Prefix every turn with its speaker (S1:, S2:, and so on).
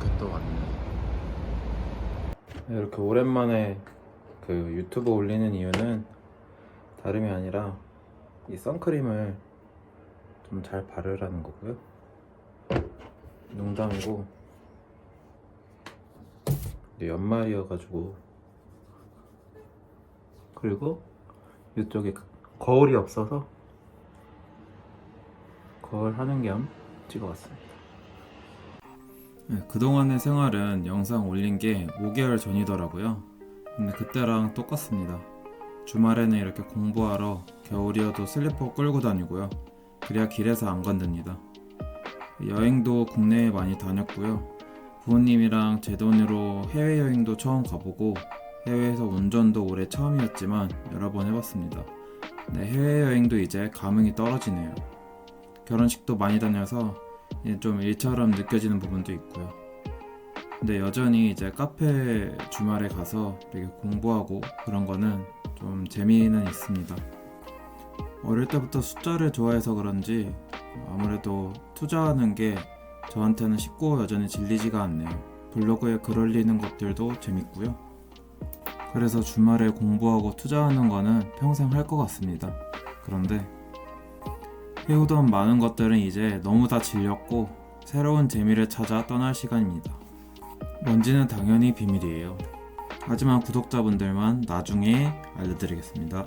S1: 이렇게 또 왔네. 이렇게 오랜만에 그 유튜브 올리는 이유는 다름이 아니라 이 선크림을 좀 잘 바르라는 거고요. 농담이고 이게 연말이어가지고 그리고 이쪽에 거울이 없어서 거울 하는 겸 찍어왔습니다. 네, 그동안의 생활은 영상 올린 게 5개월 전이더라고요. 근데 그때랑 똑같습니다. 주말에는 이렇게 공부하러 겨울이어도 슬리퍼 끌고 다니고요. 그래야 길에서 안 건듭니다. 여행도 국내에 많이 다녔고요. 부모님이랑 제 돈으로 해외여행도 처음 가보고 해외에서 운전도 올해 처음이었지만 여러 번 해봤습니다. 네, 해외여행도 이제 감흥이 떨어지네요. 결혼식도 많이 다녀서 좀 일처럼 느껴지는 부분도 있고요. 근데 여전히 이제 카페 주말에 가서 되게 공부하고 그런 거는 좀 재미는 있습니다. 어릴 때부터 숫자를 좋아해서 그런지 아무래도 투자하는 게 저한테는 쉽고 여전히 질리지가 않네요. 블로그에 글 올리는 것들도 재밌고요. 그래서 주말에 공부하고 투자하는 거는 평생 할 것 같습니다. 그런데 해오던 많은 것들은 이제 너무 다 질렸고 새로운 재미를 찾아 떠날 시간입니다. 뭔지는 당연히 비밀이에요. 하지만 구독자분들만 나중에 알려드리겠습니다.